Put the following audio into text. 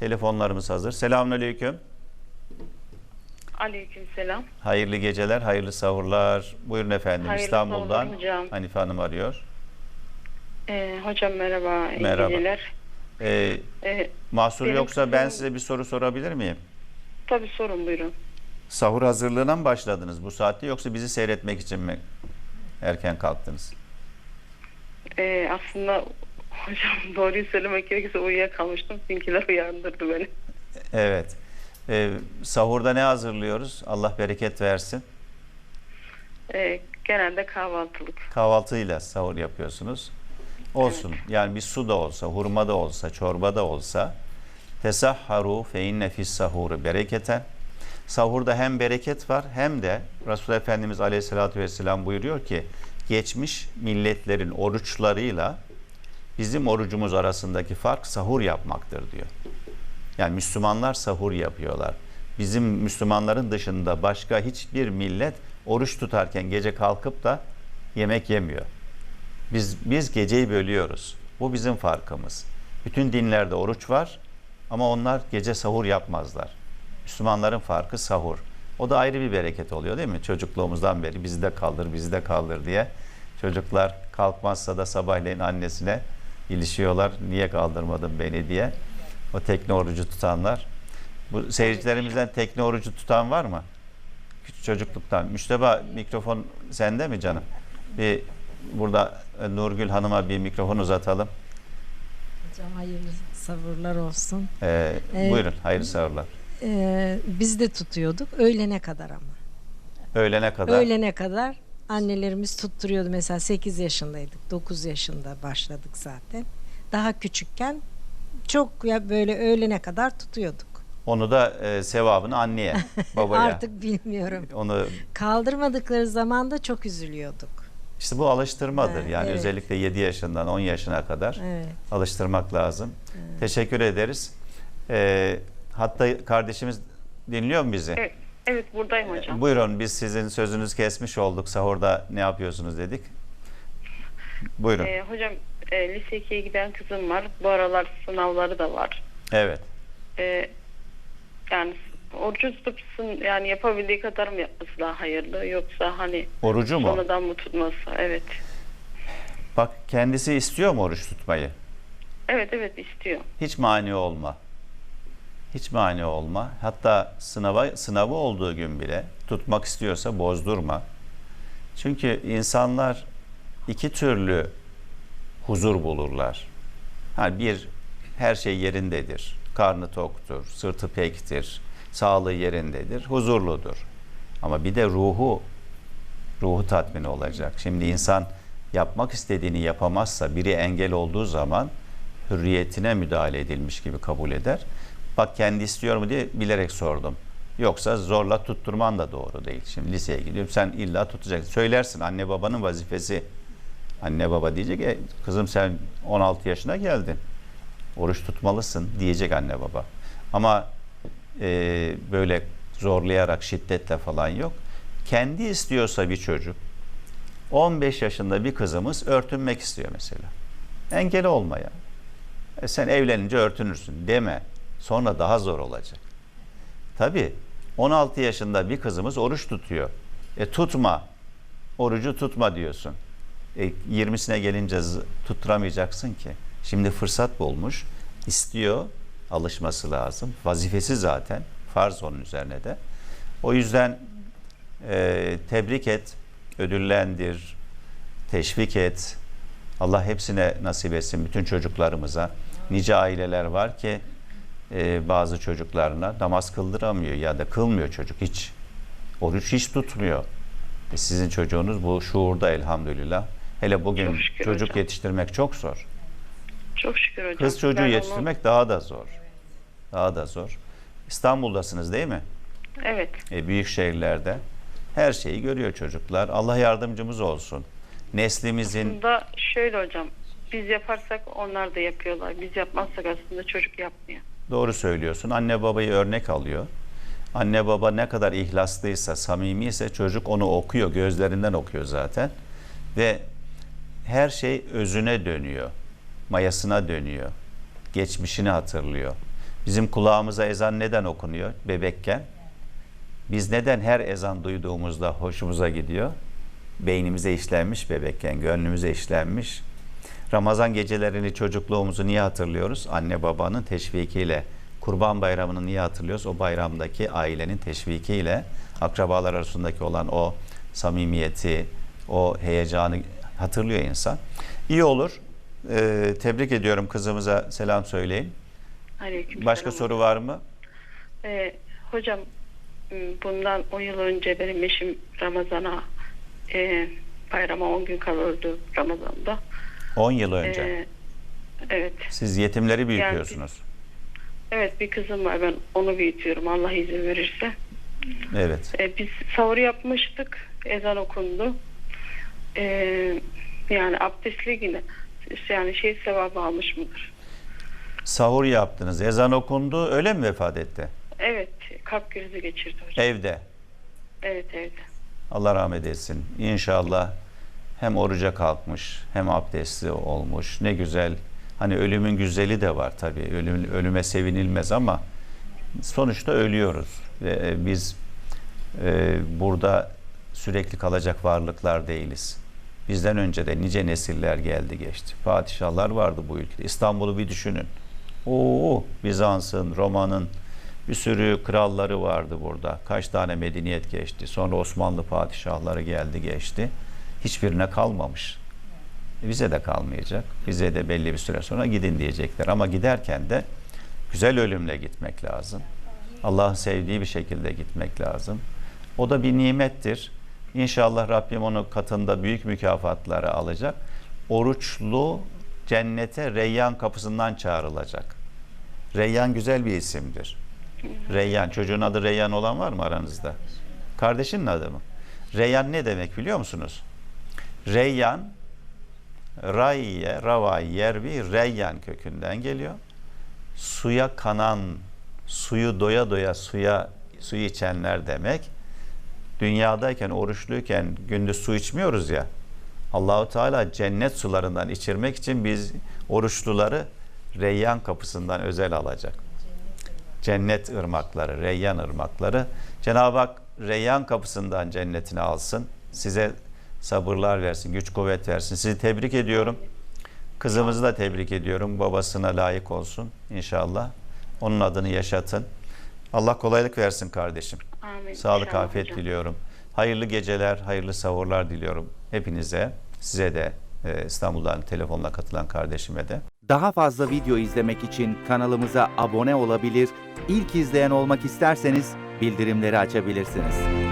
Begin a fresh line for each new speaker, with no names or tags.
Telefonlarımız hazır. Selamünaleyküm.
Aleykümselam.
Hayırlı geceler, hayırlı sahurlar. Buyurun efendim.
Hayırlı
İstanbul'dan
hocam.
Hanife Hanım arıyor.
Ee, hocam merhaba. iyi
Merhaba.
geceler.
Ee,
Ee,
mahsur yoksa ben
kızım-
size bir soru sorabilir miyim?
tabii sorun buyurun.
Sahur hazırlığına mı başladınız bu saatte yoksa bizi seyretmek için mi erken kalktınız?
Ee, aslında hocam doğruyu söylemek gerekirse uyuyakalmıştım. Sizinkiler uyandırdı beni.
Evet. Ee, sahurda ne hazırlıyoruz? Allah bereket versin.
Ee, genelde kahvaltılık.
Kahvaltıyla sahur yapıyorsunuz. Olsun. Yani bir su da olsa, hurma da olsa, çorba da olsa tesahharu fe inne fis sahuru bereketen. Sahurda hem bereket var hem de Resul Efendimiz Aleyhisselatü Vesselam buyuruyor ki geçmiş milletlerin oruçlarıyla bizim orucumuz arasındaki fark sahur yapmaktır diyor. Yani Müslümanlar sahur yapıyorlar. Bizim Müslümanların dışında başka hiçbir millet oruç tutarken gece kalkıp da yemek yemiyor. Biz biz geceyi bölüyoruz. Bu bizim farkımız. Bütün dinlerde oruç var ama onlar gece sahur yapmazlar. Müslümanların farkı sahur. O da ayrı bir bereket oluyor değil mi? Çocukluğumuzdan beri bizi de kaldır, bizi de kaldır diye. Çocuklar kalkmazsa da sabahleyin annesine ilişiyorlar. Niye kaldırmadın beni diye. O tekne orucu tutanlar. Bu seyircilerimizden tekne orucu tutan var mı? Küçük çocukluktan. Müşteba mikrofon sende mi canım? Bir burada e, Nurgül Hanım'a bir mikrofon uzatalım.
Hocam hayırlı sabırlar olsun.
Ee,
Evet.
Buyurun, hayırlı sahurlar.
Ee, biz de tutuyorduk öğlene kadar ama.
Öğlene kadar.
Öğlene kadar annelerimiz tutturuyordu. Mesela 8 yaşındaydık. 9 yaşında başladık zaten. Daha küçükken çok ya böyle öğlene kadar tutuyorduk.
Onu da e, sevabını anneye, babaya.
Artık bilmiyorum.
Onu
Kaldırmadıkları zaman da çok üzülüyorduk.
işte bu alıştırmadır.
Evet,
yani
evet.
özellikle 7 yaşından 10 yaşına kadar
Evet.
alıştırmak lazım. Teşekkür ederiz. Ee, hatta kardeşimiz dinliyor mu bizi?
Evet, evet buradayım hocam.
Buyurun biz sizin sözünüz kesmiş olduk. Sahurda ne yapıyorsunuz dedik. Buyurun.
Ee, hocam e, lise 2'ye giden kızım var. Bu aralar sınavları da var.
Evet.
Ee, yani orucu tutup yani yapabildiği kadar mı yapması daha hayırlı yoksa hani
Orucu mu?
sonradan mı tutması? Evet.
Bak kendisi istiyor mu oruç tutmayı?
Evet evet istiyor.
Hiç mani olma. Hiç mani olma. Hatta sınava sınavı olduğu gün bile tutmak istiyorsa bozdurma. Çünkü insanlar iki türlü huzur bulurlar. Ha bir her şey yerindedir. Karnı toktur, sırtı pektir, sağlığı yerindedir, huzurludur. Ama bir de ruhu ruhu tatmin olacak. Şimdi insan yapmak istediğini yapamazsa, biri engel olduğu zaman hürriyetine müdahale edilmiş gibi kabul eder. Bak kendi istiyor mu diye bilerek sordum. Yoksa zorla tutturman da doğru değil. Şimdi liseye gidiyorum sen illa tutacaksın. Söylersin anne babanın vazifesi. Anne baba diyecek e, kızım sen 16 yaşına geldin. Oruç tutmalısın diyecek anne baba. Ama e, böyle zorlayarak şiddetle falan yok. Kendi istiyorsa bir çocuk 15 yaşında bir kızımız örtünmek istiyor mesela. Engel olmaya. E sen evlenince örtünürsün deme. Sonra daha zor olacak. Tabii 16 yaşında bir kızımız oruç tutuyor. E tutma. Orucu tutma diyorsun. E 20'sine gelince tutturamayacaksın ki. Şimdi fırsat bulmuş. istiyor. Alışması lazım. Vazifesi zaten. Farz onun üzerine de. O yüzden e, tebrik et, ödüllendir, teşvik et. Allah hepsine nasip etsin bütün çocuklarımıza. Nice aileler var ki e, bazı çocuklarına namaz kıldıramıyor ya da kılmıyor çocuk hiç. Oruç hiç tutmuyor. E, sizin çocuğunuz bu şuurda elhamdülillah. Hele bugün çocuk
hocam.
yetiştirmek çok zor.
Çok şükür hocam.
Kız çocuğu
Ben onu-
yetiştirmek daha da zor. Daha da zor. İstanbul'dasınız değil mi?
Evet.
E, büyük şehirlerde her şeyi görüyor çocuklar. Allah yardımcımız olsun. Neslimizin
Aslında şöyle hocam. Biz yaparsak onlar da yapıyorlar. Biz yapmazsak aslında çocuk yapmıyor.
Doğru söylüyorsun. Anne babayı örnek alıyor. Anne baba ne kadar ihlaslıysa, samimiyse çocuk onu okuyor, gözlerinden okuyor zaten. Ve her şey özüne dönüyor, mayasına dönüyor, geçmişini hatırlıyor. Bizim kulağımıza ezan neden okunuyor bebekken? Biz neden her ezan duyduğumuzda hoşumuza gidiyor? Beynimize işlenmiş bebekken, gönlümüze işlenmiş. Ramazan gecelerini çocukluğumuzu niye hatırlıyoruz? Anne babanın teşvikiyle. Kurban bayramını niye hatırlıyoruz? O bayramdaki ailenin teşvikiyle akrabalar arasındaki olan o samimiyeti, o heyecanı hatırlıyor insan. İyi olur. Ee, tebrik ediyorum kızımıza selam söyleyin.
Aleykümselam.
Başka soru var mı?
Ee, hocam bundan 10 yıl önce benim eşim Ramazan'a e, bayrama 10 gün kalırdı Ramazan'da.
10 yıl önce.
Ee, evet.
Siz yetimleri büyütüyorsunuz.
Evet bir kızım var ben onu büyütüyorum Allah izin verirse.
Evet.
Ee, biz sahur yapmıştık. Ezan okundu. Ee, yani abdestli yine yani şey sevabı almış mıdır?
Sahur yaptınız. Ezan okundu. Öyle mi vefat etti?
Evet kalp krizi geçirdi hocam.
Evde.
Evet evet.
Allah rahmet etsin. İnşallah hem oruca kalkmış hem abdestli olmuş. Ne güzel. Hani ölümün güzeli de var tabii. Ölüm, ölüme sevinilmez ama sonuçta ölüyoruz. Ve e, biz e, burada sürekli kalacak varlıklar değiliz. Bizden önce de nice nesiller geldi geçti. Padişahlar vardı bu ülkede. İstanbul'u bir düşünün. Oo, Bizans'ın, Roma'nın bir sürü kralları vardı burada. Kaç tane medeniyet geçti. Sonra Osmanlı padişahları geldi geçti. Hiçbirine kalmamış. E, Bize de kalmayacak. Bize de belli bir süre sonra gidin diyecekler. Ama giderken de güzel ölümle gitmek lazım. Allah'ın sevdiği bir şekilde gitmek lazım. O da bir nimettir. İnşallah Rabbim onun katında büyük mükafatları alacak. Oruçlu cennete Reyyan kapısından çağrılacak. Reyyan güzel bir isimdir. Reyyan, çocuğun adı Reyyan olan var mı aranızda? Kardeşinin adı mı? Reyyan ne demek biliyor musunuz? Reyyan, Rayye, Ravay, Yerbi, Reyyan kökünden geliyor. Suya kanan, suyu doya doya suya suyu içenler demek. Dünyadayken, oruçluyken gündüz su içmiyoruz ya. Allahu Teala cennet sularından içirmek için biz oruçluları Reyyan kapısından özel alacak. Cennet ırmakları, Reyyan ırmakları. Cenab-ı Hak Reyyan kapısından cennetini alsın. Size sabırlar versin, güç kuvvet versin. Sizi tebrik ediyorum. Kızımızı da tebrik ediyorum. Babasına layık olsun inşallah. Onun adını yaşatın. Allah kolaylık versin kardeşim.
Amin.
Sağlık,
İnşallah
afiyet
hocam.
diliyorum. Hayırlı geceler, hayırlı savurlar diliyorum hepinize. Size de e, İstanbul'dan telefonla katılan kardeşime de.
Daha fazla video izlemek için kanalımıza abone olabilir, ilk izleyen olmak isterseniz bildirimleri açabilirsiniz.